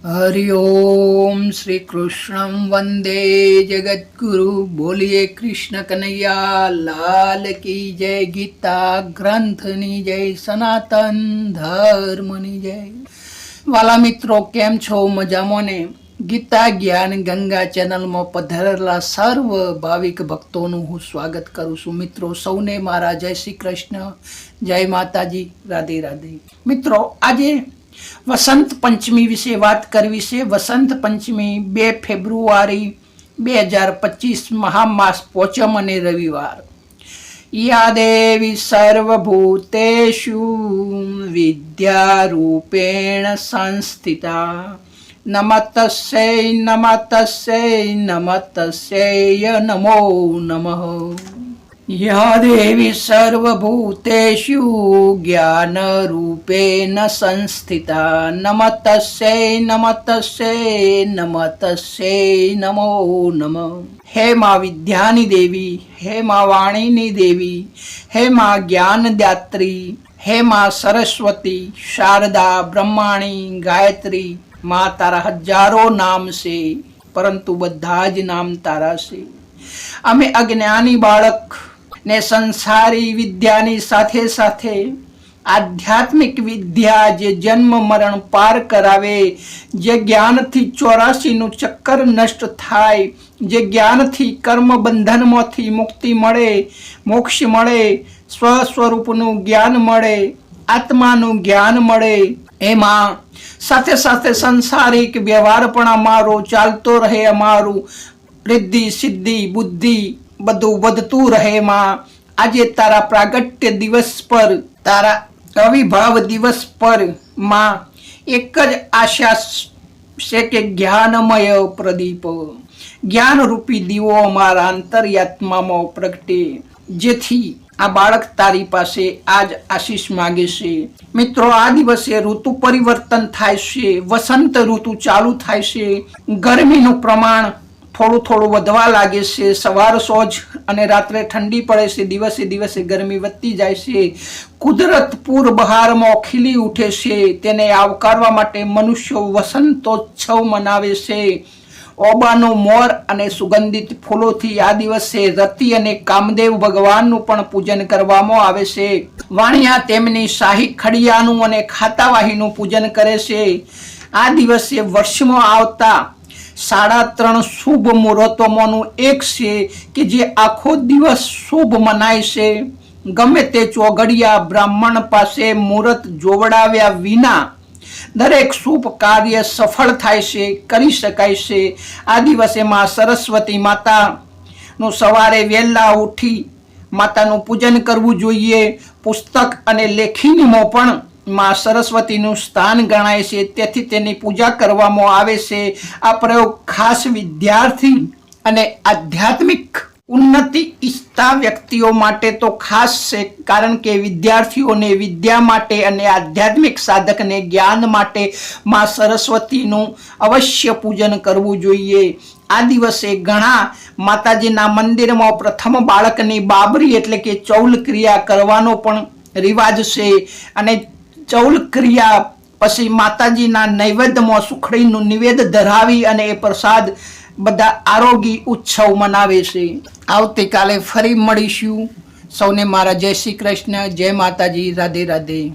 હરિ ઓમ શ્રી કૃષ્ણ વંદે જગદગુરુ બોલીએ કૃષ્ણ કનૈયા લાલ કી જય ગીતા ગ્રંથની જય સનાતન ધર્મની જય વાલા મિત્રો કેમ છો મજામાં ને ગીતા જ્ઞાન ગંગા ચેનલમાં પધારેલા સર્વ ભાવિક ભક્તોનું હું સ્વાગત કરું છું મિત્રો સૌને મારા જય શ્રી કૃષ્ણ જય માતાજી રાધે રાધે મિત્રો આજે વસંત પંચમી વિશે વાત કરવી છે વસંત પંચમી બે ફેબ્રુઆરી બે હજાર પચીસ મહામાસ પોચમ અને રવિવાર યા દેવી સર્વભૂતેષુ વિદ્યારૂપેણ સંસ્થિતા નમતસ્યૈ નમતસ્યૈ નમતસ્યૈ નમો નમઃ યા દેવી સર્વભૂતેષુ જ્ઞાનરૂપેણ સંસ્થિતા નમતસ્યૈ નમતસ્યૈ નમતસ્યૈ નમો નમ હે મા વિદ્યાની દેવી હે મા વાણીની દેવી હે મા જ્ઞાનદાત્રી હે મા સરસ્વતી શારદા બ્રહ્માણી ગાયત્રી મા તારા હજારો નામ છે પરંતુ બધા જ નામ તારા છે અમે અજ્ઞાની બાળક ને સંસારી વિદ્યાની સાથે સાથે આધ્યાત્મિક વિદ્યા જે જન્મ મરણ પાર કરાવે, જે જ્ઞાનથી ચોરાશીનું ચક્કર નષ્ટ થાય, જે જ્ઞાનથી કર્મ બંધનમાંથી મુક્તિ મળે, મોક્ષ મળે સ્વ સ્વરૂપનું જ્ઞાન મળે, આત્માનું જ્ઞાન મળે. એમાં સાથે સાથે સંસારિક વ્યવહાર પણ અમારો ચાલતો રહે અમારું રિદ્ધિ, સિદ્ધિ, બુદ્ધિ બધું વધતું રહે માં. આજે તારા પ્રાગટ્ય દિવસ પર, તારા અવિભાવ દિવસ પરમાં એક જ આશા છે કે જ્ઞાનમય પ્રદીપ. જ્ઞાનરૂપી દીવો અમારા અંતર્યાત્મામાં પ્રગટે. જેથી આ બાળક તારી પાસે આજ આશીષ માગે છે. મિત્રો, આ દિવસે ઋતુ પરિવર્તન થાય છે, વસંત ઋતુ ચાલુ થાય છે. ગરમીનું પ્રમાણ થોડું થોડું વધવા લાગે છે. સવાર સોજ અને રાત્રે ઠંડી પડે છે. દિવસે દિવસે ગરમી વધતી જાય છે. કુદરત પૂર બહારમાં ખીલી ઉઠે છે. તેને આવકારવા માટે મનુષ્યો વસંતોત્સવ મનાવે છે. ઓબાનો મોર અને સુગંધિત ફૂલોથી આ દિવસે રતિ અને કામદેવ ભગવાનનું પણ પૂજન કરવામાં આવે છે. વાણિયા તેમની શાહી ખડિયાનું અને ખાતાવાહીનું પૂજન કરે છે. આ દિવસે વર્ષમાં આવતા સાડા ત્રણ શુભ મુહૂર્તોમાંનું એક છે કે જે આખો દિવસ શુભ મનાય છે. ગમે તે ચોઘડિયા બ્રાહ્મણ પાસે મુહૂર્ત જોવડાવ્યા વિના દરેક શુભ કાર્ય સફળ થાય છે, કરી શકાય છે. આ દિવસે માં સરસ્વતી માતાનું સવારે વહેલા ઉઠી માતાનું પૂજન કરવું જોઈએ. પુસ્તક અને લેખીનીમાં પણ માં સરસ્વતીનું સ્થાન ગણાય છે. તેથી તેની પૂજા કરવામાં આવે છે. આ પ્રયોગ ખાસ વિદ્યાર્થી અને આધ્યાત્મિક ઉન્નતિ ઈચ્છતા વ્યક્તિઓ માટે તો ખાસ છે, કારણ કે વિદ્યાર્થીઓને વિદ્યા માટે અને આધ્યાત્મિક સાધકને જ્ઞાન માટે માં સરસ્વતીનું અવશ્ય પૂજન કરવું જોઈએ. આ દિવસે ઘણા માતાજીના મંદિરમાં પ્રથમ બાળકની બાબરી એટલે કે ચૌલ ક્રિયા કરવાનો પણ રિવાજ છે અને ચૌલ ક્રિયા પછી માતાજીના નૈવેદ્યમાં સુખડીનું નિવેદ ધરાવી અને એ પ્રસાદ બધા આરોગી ઉત્સવ મનાવે છે. આવતીકાલે ફરી મળીશું. સૌને મારા જય શ્રી કૃષ્ણ, જય માતાજી, રાધે રાધે.